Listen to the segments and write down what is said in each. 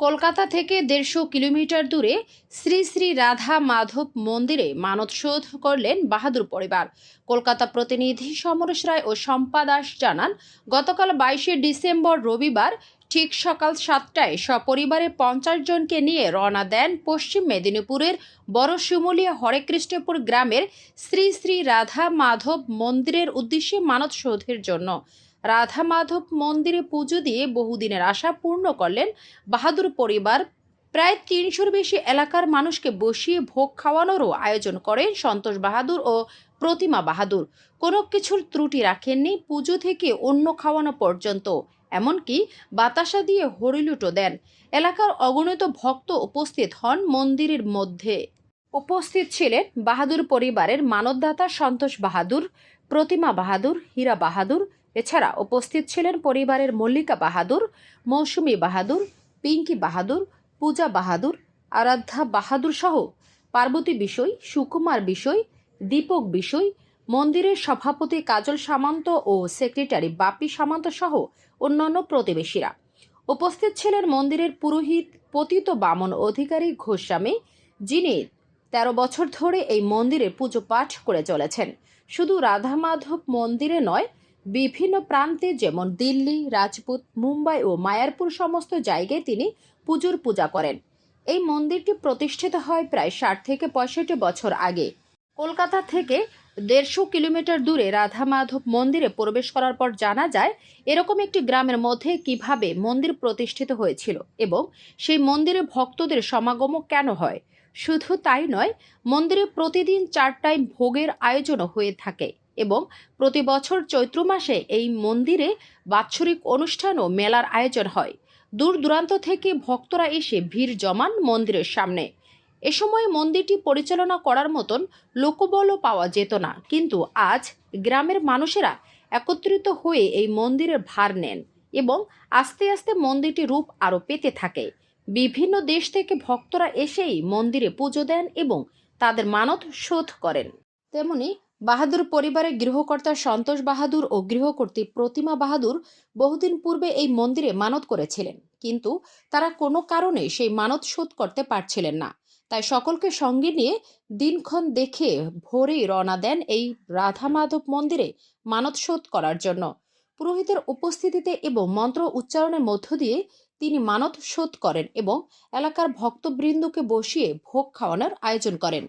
কলকাতা থেকে দেড়শো কিলোমিটার দূরে শ্রী শ্রী রাধা মাধব মন্দিরে মানদশোধ করলেন বাহাদুর পরিবার। কলকাতা প্রতিনিধি সমরেশ রায় ও শম্পা দাস জানান, গতকাল বাইশে ডিসেম্বর রবিবার ঠিক সকাল সাতটায় সপরিবারে পঞ্চাশ জনকে নিয়ে রওনা দেন পশ্চিম মেদিনীপুরের বড় শিমুলিয়া হরেকৃষ্ণপুর গ্রামের শ্রী শ্রী রাধা মাধব মন্দিরের উদ্দেশ্যে মানত শোধের জন্য। রাধা মাধব মন্দিরে পুজো দিয়ে বহুদিনের আশা পূর্ণ করলেন বাহাদুর পরিবার। প্রায় তিনশোর বেশি এলাকার মানুষকে বসিয়ে ভোগ খাওয়ানোরও আয়োজন করেন সন্তোষ বাহাদুর ও প্রতিমা বাহাদুর। কোনো কিছুর ত্রুটি রাখেননি, পুজো থেকে অন্য খাওয়ানো পর্যন্ত। এমনকি বাতাসা দিয়ে হরিলুটো দেন। এলাকার অগণিত ভক্ত উপস্থিত হন মন্দিরের মধ্যে। উপস্থিত ছিলেন বাহাদুর পরিবারের মানবদাতা সন্তোষ বাহাদুর, প্রতিমা বাহাদুর, হীরা বাহাদুর এছাড়া উপস্থিত ছিলেন পরিবারের মল্লিকা বাহাদুর, মৌসুমী বাহাদুর, পিঙ্কি বাহাদুর, পূজা বাহাদুর, আরাধ্যা বাহাদুর সহ পার্বতী বিষয় সুকুমার বিষয় দীপক বিষয় মন্দিরের সভাপতি কাজল সামন্ত ও সেক্রেটারি বাপি সামন্ত সহ অন্যান্য প্রতিবেশীরা। উপস্থিত ছিলেন মন্দিরের পুরোহিত, পতিত বামন অধিকারী ঘোষামী, যিনি তেরো বছর ধরে এই মন্দিরে পুজো পাঠ করে চলেছেন। শুধু রাধা মাধব মন্দিরে নয় বিভিন্ন প্রান্তে যেমন দিল্লি, রাজপুত, মুম্বাই ও মায়ারপুর সমস্ত জায়গায় তিনি পুজোর পূজা করেন। এই মন্দিরটি প্রতিষ্ঠিত হয় প্রায় ষাট থেকে পঁয়ষট্টি বছর আগে। কলকাতা থেকে দেড়শো কিলোমিটার দূরে রাধা মাধব মন্দিরে প্রবেশ করার পর জানা যায়, এরকম একটি গ্রামের মধ্যে কীভাবে মন্দির প্রতিষ্ঠিত হয়েছিল এবং সেই মন্দিরে ভক্তদের সমাগমও কেন হয়? শুধু তাই নয়, মন্দিরে প্রতিদিন চার টাইম ভোগের আয়োজনও হয়ে থাকে। এবং প্রতি বছর চৈত্র মাসে এই মন্দিরে বাৎসরিক অনুষ্ঠান ও মেলার আয়োজন হয়। দূর দূরান্ত থেকে ভক্তরা এসে ভিড় জমান মন্দিরের সামনে। এ সময় মন্দিরটি পরিচালনা করার মতন লোকবলও পাওয়া যেত না। কিন্তু আজ গ্রামের মানুষেরা একত্রিত হয়ে এই মন্দিরের ভার নেন এবং আস্তে আস্তে মন্দিরটি রূপ আরও পেতে থাকে। বিভিন্ন দেশ থেকে ভক্তরা এসেই মন্দিরে পুজো দেন এবং তাদের মানত শোধ করেন। তেমনি বাহাদুর পরিবারের গৃহকর্তা সন্তোষ বাহাদুর ও গৃহকর্ত্রী প্রতিমা বাহাদুর বহুদিন পূর্বে এই মন্দিরে মানত করেছিলেন। কিন্তু তারা কোনো কারণে সেই মানত শোধ করতে পারছিলেন না। তাই সকলকে সঙ্গে নিয়ে দিনক্ষণ দেখে ভোরেই রওনা দেন এই রাধা মাধব মন্দিরে মানত শোধ করার জন্য। পুরোহিতের উপস্থিতিতে এবং মন্ত্র উচ্চারণের মধ্য দিয়ে তিনি মানত শোধ করেন এবং এলাকার ভক্তবৃন্দকে বসিয়ে ভোগ খাওয়ানোর আয়োজন করেন।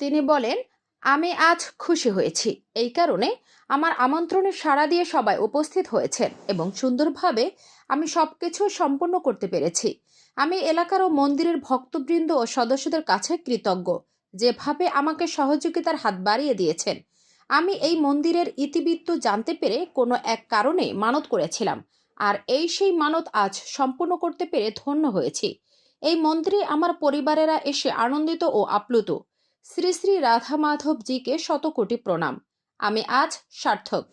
তিনি বলেন আমি আজ খুশি হয়েছি। এই কারণে আমার আমন্ত্রণে সাড়া দিয়ে সবাই উপস্থিত হয়েছেন এবং সুন্দরভাবে আমি সব কিছু সম্পন্ন করতে পেরেছি। আমি এলাকার ও মন্দিরের ভক্তবৃন্দ ও সদস্যদের কাছে কৃতজ্ঞ, যেভাবে আমাকে সহযোগিতার হাত বাড়িয়ে দিয়েছেন। আমি এই মন্দিরের ইতিবৃত্ত জানতে পেরে কোনো এক কারণে মানত করেছিলাম, আর এই সেই মানত আজ সম্পূর্ণ করতে পেরে ধন্য হয়েছি। এই মন্দিরে আমার পরিবারেরা এসে আনন্দিত ও আপ্লুত। শ্রী শ্রী রাধা মাধবজিকে শতকোটি প্রণাম। আমি আজ সার্থক।